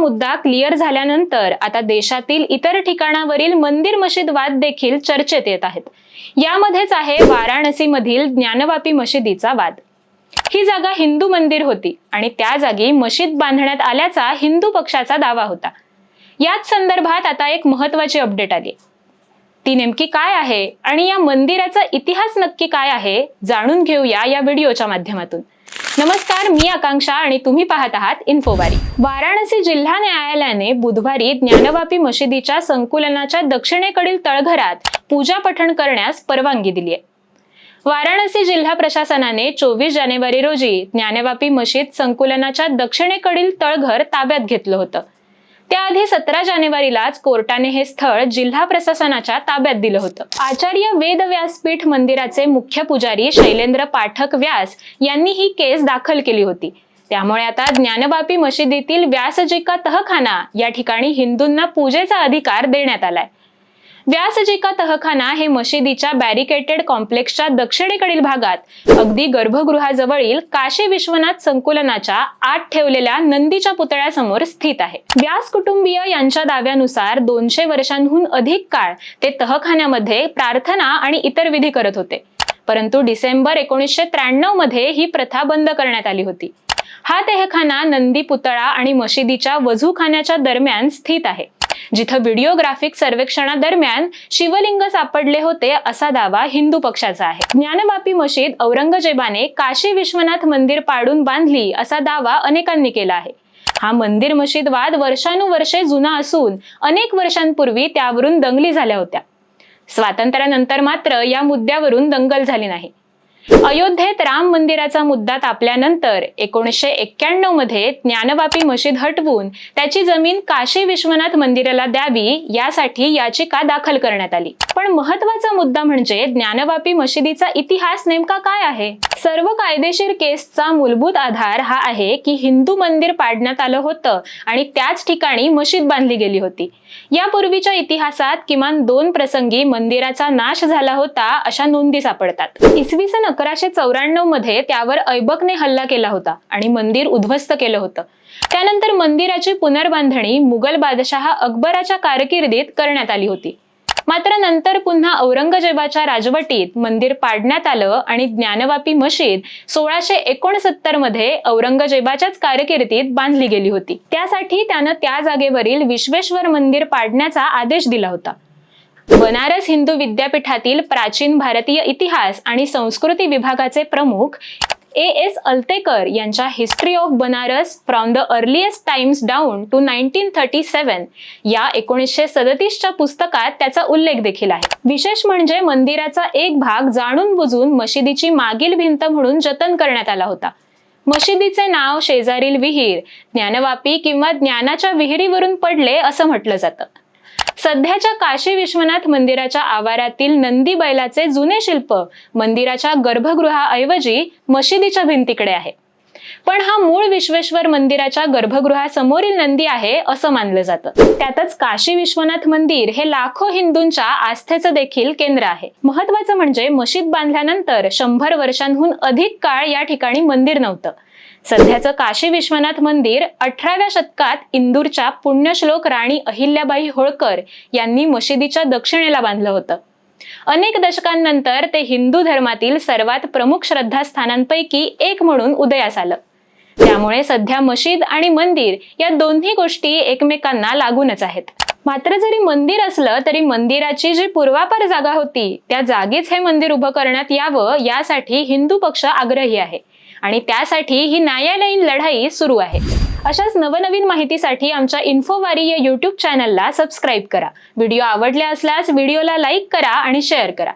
मुद्दा क्लिअर झाल्यानंतर आता देशातील इतर ठिकाणावरील मंदिर मशीद वाद देखील चर्चेत येत आहेत. यामध्येच आहे वाराणसीमधील ज्ञानवापी मशिदीचा वाद. ही जागा हिंदू मंदिर होती आणि त्या जागी मशीद बांधण्यात आल्याचा हिंदू पक्षाचा दावा होता. याच संदर्भात आता एक महत्वाची अपडेट आली. ती नेमकी काय आहे आणि या मंदिराचा इतिहास नक्की काय आहे जाणून घेऊया या व्हिडिओच्या माध्यमातून. नमस्कार मी आकांक्षा आणि तुम्ही पाहत आहात इन्फोबारी. वाराणसी जिल्हा न्यायालयाने बुधवारी ज्ञानवापी मशिदीच्या संकुलनाच्या दक्षिणेकडील तळघरात पूजा पठण करण्यास परवानगी दिली आहे वाराणसी जिल्हा प्रशासनाने चोवीस जानेवारी रोजी ज्ञानवापी मशीद संकुलनाच्या दक्षिणेकडील तळघर ताब्यात घेतलं होतं. त्याआधी सतरा जानेवारीलाच कोर्टाने हे स्थळ जिल्हा प्रशासनाच्या ताब्यात दिलं होतं. आचार्य वेद व्यासपीठ मंदिराचे मुख्य पुजारी शैलेंद्र पाठक व्यास यांनी ही केस दाखल केली होती. त्यामुळे आता ज्ञानबापी मशिदीतील व्यासजिका तहखाना या ठिकाणी हिंदूंना पूजेचा अधिकार देण्यात आलाय. व्यासजिका तहखाना हे मशिदीच्या बॅरिकेटेड कॉम्प्लेक्सच्या दक्षिणेकडील भागात अगदी गर्भगृहाजवळील काशी विश्वनाथ संकुलनाच्या आत ठेवलेल्या नंदीच्या पुतळ्यासमोर स्थित आहे. व्यास कुटुंबीय यांच्या दाव्यानुसार दोनशे वर्षांहून अधिक काळ ते तहखान्यामध्ये प्रार्थना आणि इतर विधी करत होते. परंतु डिसेंबर एकोणीसशे त्र्याण्णवमध्ये ही प्रथा बंद करण्यात आली होती. हा तहखाना नंदी पुतळा आणि मशिदीच्या वजूखान्याच्या दरम्यान स्थित आहे. जिथं व्हिडिओग्राफिक सर्वेक्षणादरम्यान शिवलिंग सापडले होते असा दावा हिंदू पक्षाचा आहे. ज्ञानवापी मशीद औरंगजेबाने काशी विश्वनाथ मंदिर पाडून बांधली असा दावा अनेकांनी केला आहे. हा मंदिर मशीद वाद वर्षानुवर्षे जुना असून अनेक वर्षांपूर्वी त्यावरून दंगली झाल्या होत्या. स्वातंत्र्यानंतर मात्र या मुद्द्यावरून दंगल झाली नाही. अयोध्येत राम मंदिराचा मुद्दा तापल्यानंतर एकोणीसशे एक्क्याण्णवमध्ये ज्ञानवापी मशीद हटवून त्याची जमीन काशी विश्वनाथ मंदिराला द्यावी यासाठी याचिका दाखल करण्यात आली. पण महत्त्वाचा मुद्दा म्हणजे ज्ञानवापी मशिदीचा इतिहास नेमका काय आहे? सर्व कायदेशीर केसचा मूलभूत आधार हा आहे की हिंदू मंदिर पाडण्यात आलं होतं आणि त्याच ठिकाणी मशीद बांधली गेली होती. यापूर्वीच्या इतिहासात किमान दोन प्रसंगी मंदिराचा नाश झाला होता अशा नोंदी सापडतात. इसवी सन अकराशे चौऱ्याण्णवमध्ये त्यावर ऐबकने हल्ला केला होता आणि मंदिर उद्ध्वस्त केलं होतं. त्यानंतर मंदिराची पुनर्बांधणी मुघल बादशहा अकबराच्या कारकिर्दीत करण्यात आली होती. मात्र नंतर पुन्हा औरंगजेबाच्या राजवटीत मंदिर पाडण्यात आलं आणि ज्ञानवापी मशीद सोळाशे एकोणसत्तरमध्ये औरंगजेबाच्याच कारकिर्दीत बांधली गेली होती. त्यासाठी त्यानं त्या जागेवरील विश्वेश्वर मंदिर पाडण्याचा आदेश दिला होता. बनारस हिंदू विद्यापीठातील प्राचीन भारतीय इतिहास आणि संस्कृती विभागाचे प्रमुख ए एस अल्तेकर यांच्या history of Banaras from the earliest times down to nineteen thirty seven या एकोणीसशे सदतीसच्या पुस्तकात त्याचा उल्लेख देखील आहे. विशेष म्हणजे मंदिराचा एक भाग जाणून बुजून मशिदीची मागील भिंत म्हणून जतन करण्यात आला होता. मशिदीचे नाव शेजारील विहीर ज्ञानवापी किंवा ज्ञानाच्या विहिरीवरून पडले असं म्हटलं जातं. सध्याच्या काशी विश्वनाथ मंदिराच्या आवारातील नंदी बैलाचे जुने शिल्प मंदिराच्या गर्भगृहाऐवजी मशिदीच्या भिंतीकडे आहे. पण हा मूळ विश्वेश्वर मंदिराच्या गर्भगृहासमोरील नंदी आहे असं मानलं जातं. त्यातच काशी विश्वनाथ मंदिर हे लाखो हिंदूंच्या आस्थेचं देखील केंद्र आहे. महत्वाचं म्हणजे मशीद बांधल्यानंतर शंभर वर्षांहून अधिक काळ या ठिकाणी मंदिर नव्हतं. सध्याचं काशी विश्वनाथ मंदिर अठराव्या शतकात इंदूरच्या पुण्यश्लोक राणी अहिल्याबाई होळकर यांनी मशिदीच्या दक्षिणेला बांधलं होतं. अनेक दशकांनंतर ते हिंदू धर्मातील सर्वात प्रमुख श्रद्धास्थानांपैकी एक म्हणून उदयास आलं. त्यामुळे सध्या मशीद आणि मंदिर या दोन्ही गोष्टी एकमेकांना लागूनच आहेत. मात्र जरी मंदिर असलं तरी मंदिराची जी पूर्वापार जागा होती त्या जागीच हे मंदिर उभं करण्यात यावं यासाठी हिंदू पक्ष आग्रही आहे. आणि त्यासाठी ही न्यायालयीन लढाई सुरू आहे. अशाच नवनवीन माहितीसाठी आमच्या इन्फोवारी या युट्यूब चॅनलला सबस्क्राईब करा. व्हिडिओ आवडले असल्यास व्हिडिओला लाईक करा आणि शेअर करा.